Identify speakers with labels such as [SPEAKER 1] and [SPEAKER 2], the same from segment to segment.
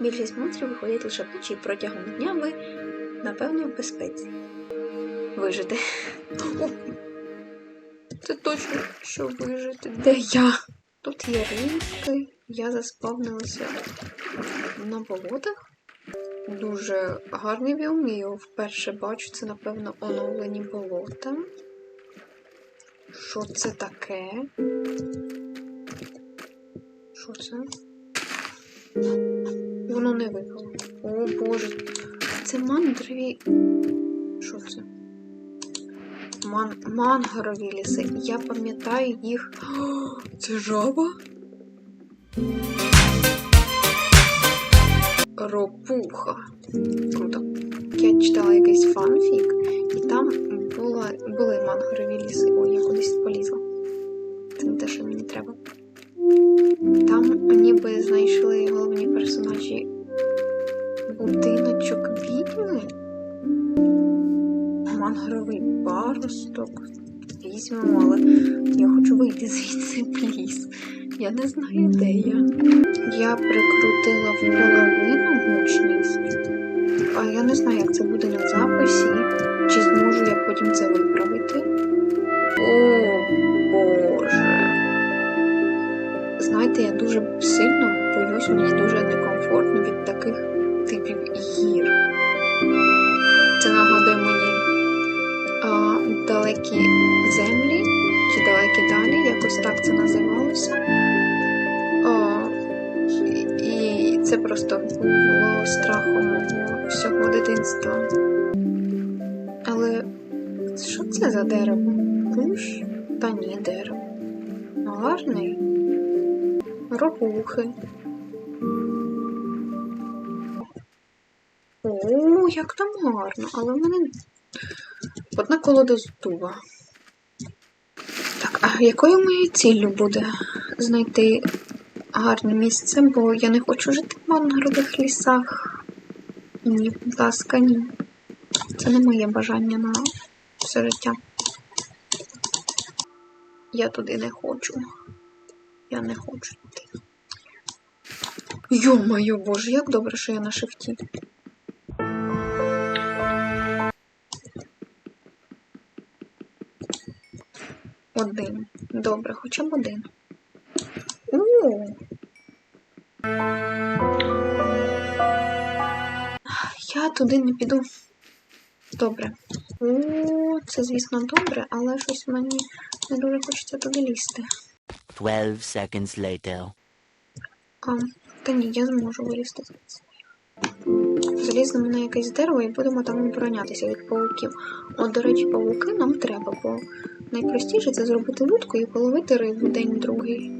[SPEAKER 1] Більшість монстрів виходять лише вночі протягом дня ви, напевно, в безпеці. Вижити. Це точно, що вижити. Де я? Тут є ринки, я заспавнилася на болотах. Дуже гарний його вперше бачу. Це, напевно, оновлені болота. Що це таке? Що це? Воно не випало. О боже. Це мандрові. Що це? Ман... Мангрові ліси. Я пам'ятаю їх. Це жаба? Ропуха. Круто. Я читала якийсь фанфік, і там була, були мангрові ліси. Ой, я кудись полізла. Це не те, що мені треба. Там ніби знайшли паросток. Візьмемо, але я хочу вийти звідси пліс. Я не знаю, де я. Я прикрутила в половину гучність. А я не знаю, як це буде на записі. Чи зможу я потім це виправити? О Боже. Знаєте, я дуже сильно боюсь, мені дуже некомфортно від таких типів гір. Це нагадує мені далекі землі чи далекі далі, якось так це називалося. А, і, це просто було страхом всього дитинства. Але що це за дерево? Куш? Та ні, дерево. Гарний. Ропухи. О, як там гарно, але в мене одна колода з дуба. Так, а якою моєю ціллю буде знайти гарне місце, бо я не хочу жити в мангрових лісах. Ні, будь ласка, ні. Це не моє бажання на все життя. Я туди не хочу. Я не хочу туди. Йо-моє боже, як добре, що я на шифті. Один. Добре, хоча б один. О! Я туди не піду. Добре. О, це, звісно, добре, але щось мені не дуже хочеться туди лізти.
[SPEAKER 2] 12 seconds later.
[SPEAKER 1] А, та ні, я зможу вилізти звідси. Заліземо на якесь дерево і будемо там оборонятися від павуків. От, до речі, павуки нам треба, бо найпростіше це зробити вудку і половити рибу день другий.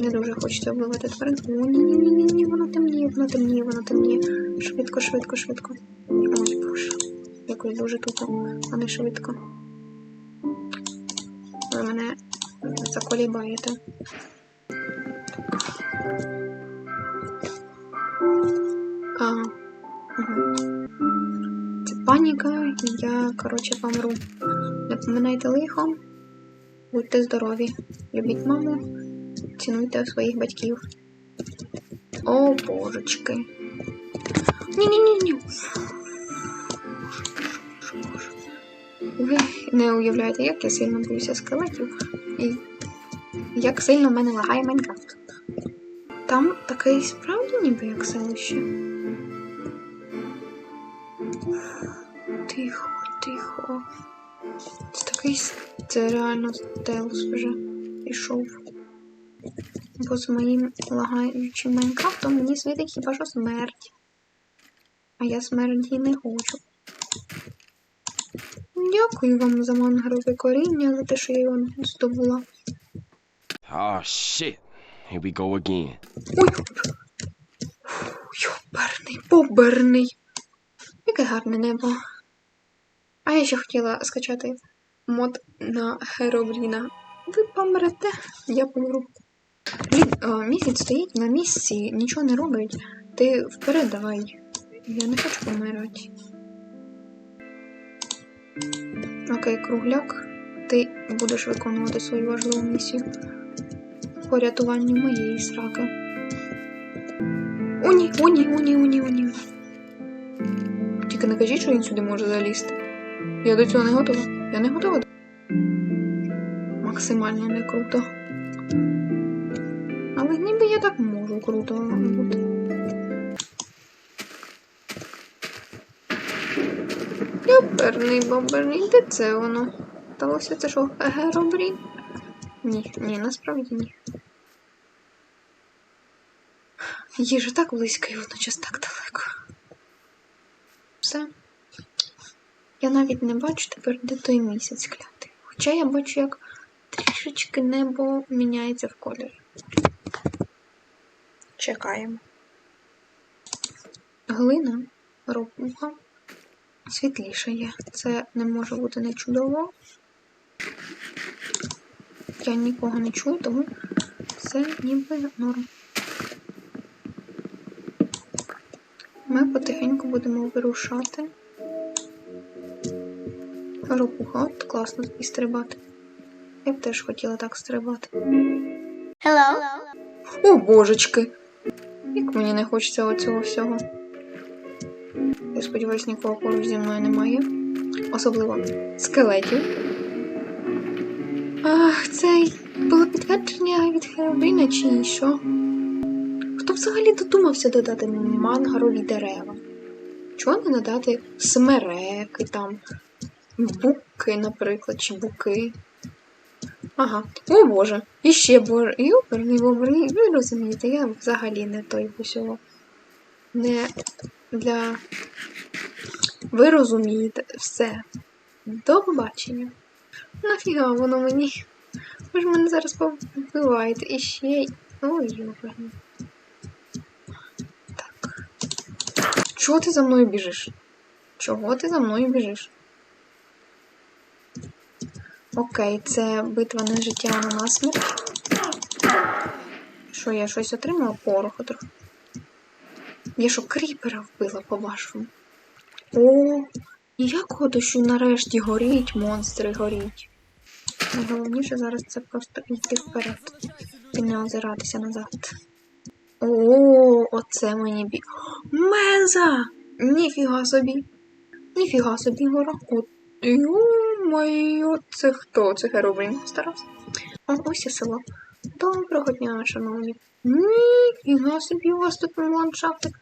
[SPEAKER 1] Не дуже хочеться вбивати тварин. О, ні, ні, ні, ні, ні, воно темніє, воно темніє, воно темніє. Швидко, швидко, швидко. Ой, боже. Якось дуже тупо, а не швидко. Ви мене заколібаєте. А, угу. Це паніка, я, коротше, помру. Не поминайте лихо, будьте здорові, любіть маму, цінуйте своїх батьків. О, божечки. Ні-ні-ні-ні. Ви не уявляєте, як я сильно боюся скелетів і як сильно в мене лагає Майнкрафт. Там таке і справді ніби як селище. С- це реально стелс вже пішов. Бо з моїм лагаючим Майнкрафтом мені світить хіба що смерть. А я смерті не хочу. Дякую вам за мангрове коріння, за те, що я його здобула.
[SPEAKER 3] Oh shit. Here we go again.
[SPEAKER 1] Ой! Йоберний, поберний. Яке гарне небо. А я ще хотіла скачати мод на Херобріна. Ви помрете, я помру. Блін, місяць стоїть на місці, нічого не робить. Ти вперед давай. Я не хочу помирати. Окей, кругляк. Ти будеш виконувати свою важливу місію по рятуванню моєї сраки. О, ні, о, ні, о. Тільки не кажіть, що він сюди може залізти. Я до цього не готова. Я не готова. Максимально не круто. Але ніби я так можу круто бути. Юперний боберний, де це воно? Сталося це що? Геробрін? Ні, ні, насправді ні. Їжа так близько і водночас так далеко. Все. Я навіть не бачу тепер, де той місяць клятий. Хоча я бачу, як трішечки небо міняється в кольорі. Чекаємо. Глина, ропуха, світліша є. Це не може бути не чудово. Я нікого не чую, тому все ніби норм. Ми потихеньку будемо вирушати. Ропуха, от класно і стрибати. Я б теж хотіла так стрибати.
[SPEAKER 4] Hello.
[SPEAKER 1] О, божечки! Як мені не хочеться оцього всього. Я сподіваюся, нікого поруч зі мною немає. Особливо скелетів. Ах, цей було підтвердження від Херобріна чи що? Хто взагалі додумався додати мангарові дерева? Чого не надати смереки там, буки, наприклад, чи буки? Ага. О Боже. І ще боже. Юперний бобрий. Ви розумієте, я взагалі не той усього. Не для. Ви розумієте все. До побачення. Нафіга воно мені? Ви ж мене зараз побиваєте. І ще. Ой, юперний. Так. Чого ти за мною біжиш? Чого ти за мною біжиш? Окей, це битва на життя на смерть. Що, я щось отримала? Пороху. Я що, кріпера вбила, по-вашому? О, ніякого дощу нарешті горіть, монстри горіть. Найголовніше зараз це просто йти вперед і не озиратися назад. О, оце мені бі. Меза! Ніфіга собі. Ніфіга собі гора. От Йо-моє, це хто? Це Херобрін старався. О, ось і село. Доброго дня, шановні. Ніфіга собі у вас тут ландшафтик.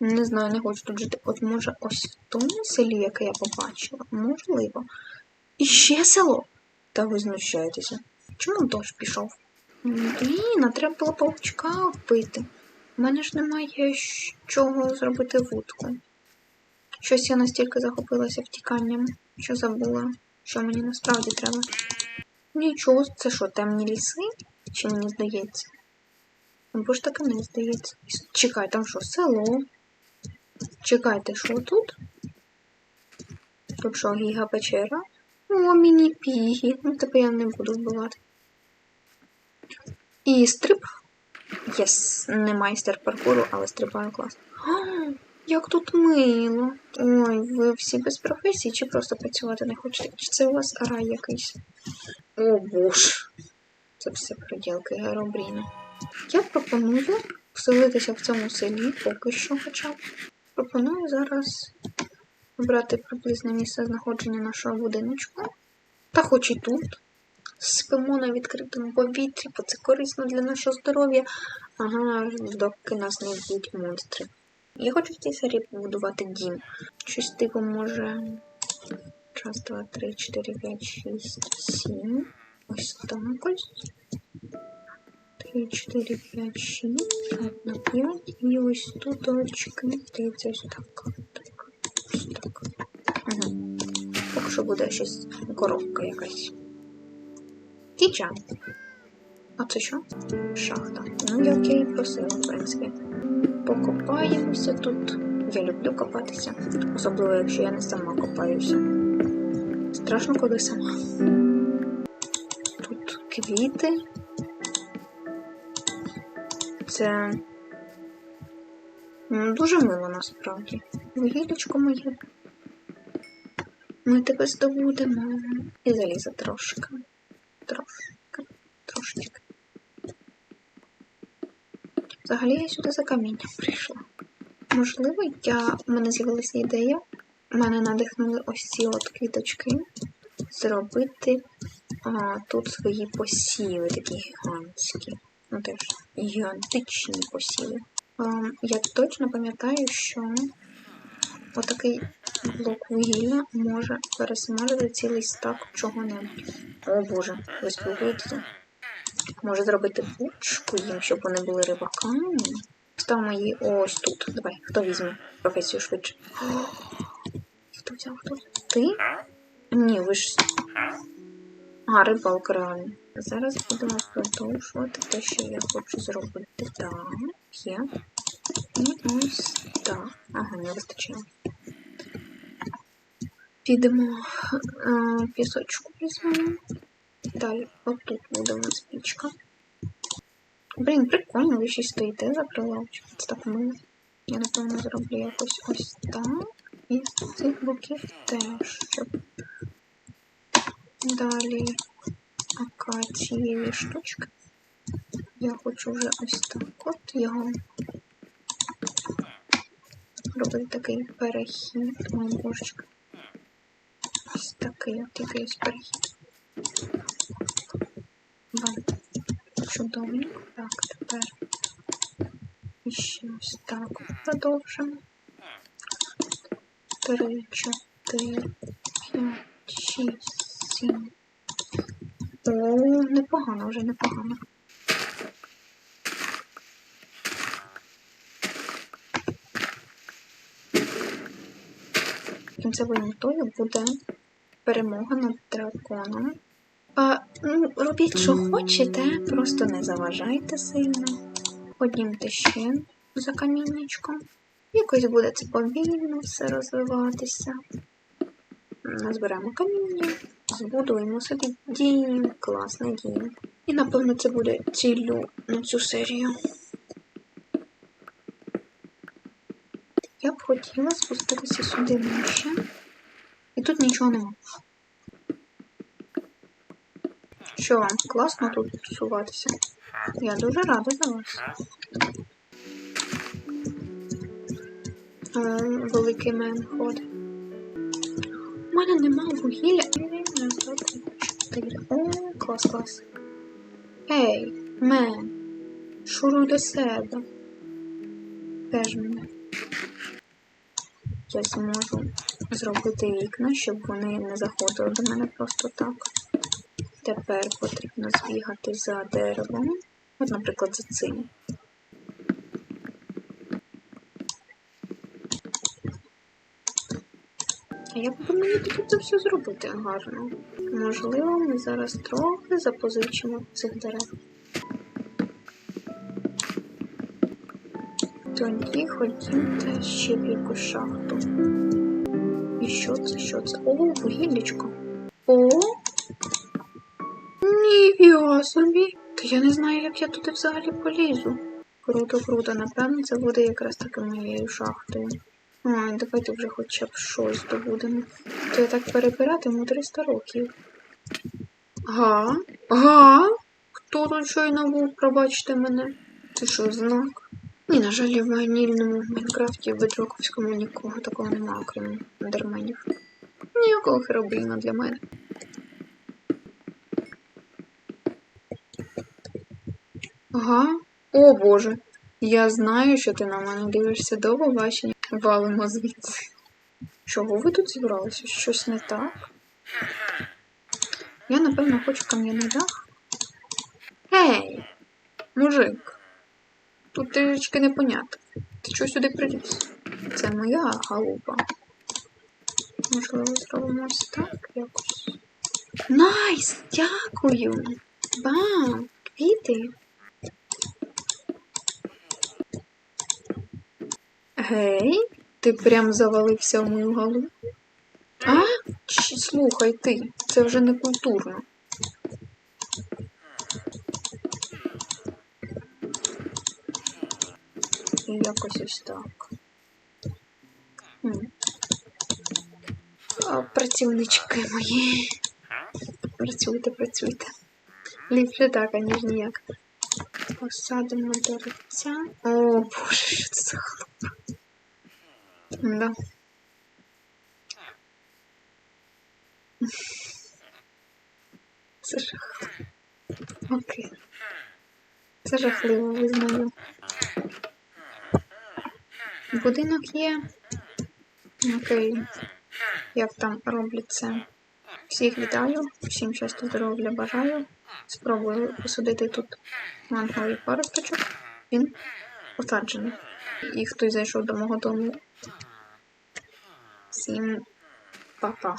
[SPEAKER 1] Не знаю, не хочу тут жити. От може ось в тому селі, яке я побачила. Можливо. І ще село. Та ви знущаєтеся. Чому дощ пішов? Блін, а треба було павучка вбити. У мене ж немає з чого зробити вудку. Щось я настільки захопилася втіканням, що забула, що мені насправді треба. Нічого, це що, темні ліси? Чи мені здається? Або ж таки не здається. Чекай, там що, село? Чекайте, що тут? Тут що, гіга печера? О, міні-пігі. Ну, тебе я не буду вбивати. І стрип. Єс, не майстер паркуру, але стрибаю класно. Як тут мило. Ой, ви всі без професії чи просто працювати не хочете? Чи це у вас рай якийсь? О боже. Це все приділки Геробріна. Я пропоную вселитися в цьому селі, поки що хоча б. Пропоную зараз обрати приблизне місце знаходження нашого будиночку. Та хоч і тут. Спимо на відкритому повітрі, бо це корисно для нашого здоров'я. Ага, доки нас не вб'ють монстри. Я хочу в цій серії побудувати дім. Щось типу може. Раз, два, три, чотири, п'ять, шість, сім. Ось так ось. Три, чотири, п'ять, шість, одна, п'ять. І ось тут очки. Здається, ось так. Так. Ось так. Угу. Поки що буде щось коробка якась. Тіча. А це що? Шахта. Ну, я і просила, в принципі. Покопаємося тут. Я люблю копатися. Особливо, якщо я не сама копаюся. Страшно, коли сама. Тут квіти. Це дуже мило насправді. Вугілечко моє. Ми тебе здобудемо. І заліза трошки. Трошки. Взагалі я сюди за камінням прийшла. Можливо, я... в мене з'явилася ідея. Мене надихнули ось ці от квіточки. Зробити а, тут свої посіви, такі гігантські. Ну теж гігантичні посіви. А, я точно пам'ятаю, що отакий блок вугілля може пересмажити цілий стак чого-небудь. О боже, ви спілкуєтеся? Може зробити пучку їм, щоб вони були рибаками. Ставимо її ось тут. Давай, хто візьме професію швидше. Хто взяв? Хто? Ти? Ні, ви ж. А, рибалка реально. Зараз будемо продовжувати те, що я хочу зробити. Так, є. І ось так. Ага, не вистачає. Підемо е, пісочку візьмемо. Далі, отут буде у нас пічка. Блін, прикольно, ви ще стоїте за прилавчиком. Це так мило. Я напевно зроблю якось ось так. І з цих боків теж, щоб далі акацієві штучки. Я хочу вже ось так от його робити такий перехід. Ой, божечка. Ось такий от якийсь перехід. Чудовенько. Так, тепер ще ось так продовжимо. Три, чотири, п'ять, шість, сім. О, непогано вже, непогано. Кінцевою метою буде перемога над драконом. Ну, робіть, що хочете, просто не заважайте сильно. Поднімте ще за каміннячком. Якось буде це повільно все розвиватися. Назберемо каміння, збудуємо собі дім, класний дім. І напевно це буде ціллю на цю серію. Я б хотіла спуститися сюди нижче. І тут нічого нема. Що вам класно тут тусуватися? Я дуже рада за вас. О, великий мен ходить. У мене нема вугілля. О, клас, клас. Ей, мен. Шуруй до себе. Теж мене. Я зможу зробити вікна, щоб вони не заходили до мене просто так. Тепер потрібно збігати за деревом. От, наприклад, за цим. А як би мені тоді це все зробити гарно? Можливо, ми зараз трохи запозичимо цих дерев. Тоді ходімте ще в якусь шахту. І що це? Що це? О, вугіллячко. О! Ніфіга собі! Та я не знаю, як я туди взагалі полізу. Круто, круто. Напевно, це буде якраз таки моєю шахтою. Ой, давайте вже хоча б щось добудемо. То я так перебиратиму 300 років. Га? Га? Хто тут щойно був, пробачте мене? Це що, знак? Ні, на жаль, в ванільному Майнкрафті в Бедроковському нікого такого немає, окрім ендерменів. Ніякого херобріна для мене. Ага. О боже. Я знаю, що ти на мене дивишся до побачення. Валимо звідси. Чого ви тут зібралися? Щось не так? Я, напевно, хочу кам'яний дах. Гей! Мужик! Тут трішечки непонятно. Ти чого сюди приліз? Це моя халупа. Можливо, зробимо ось так якось. Найс! Дякую! Ба! Квіти! Гей, ти прям завалився в мою голову. А? Ч, слухай ти, це вже не культурно. І якось ось так. А, працівнички мої. Працюйте, працюйте. Ліпше так, аніж ніяк. Посадимо деревця. О, боже, що це за хлоп. Да. Це жахливо. Окей. Це жахливо, визнаю. Будинок є. Окей. Як там роблять це? Всіх вітаю, всім щастя, здоров'я бажаю. Спробую посадити тут манговий паросточок. Він посаджений. І хтось зайшов до мого дому. Всім па-па.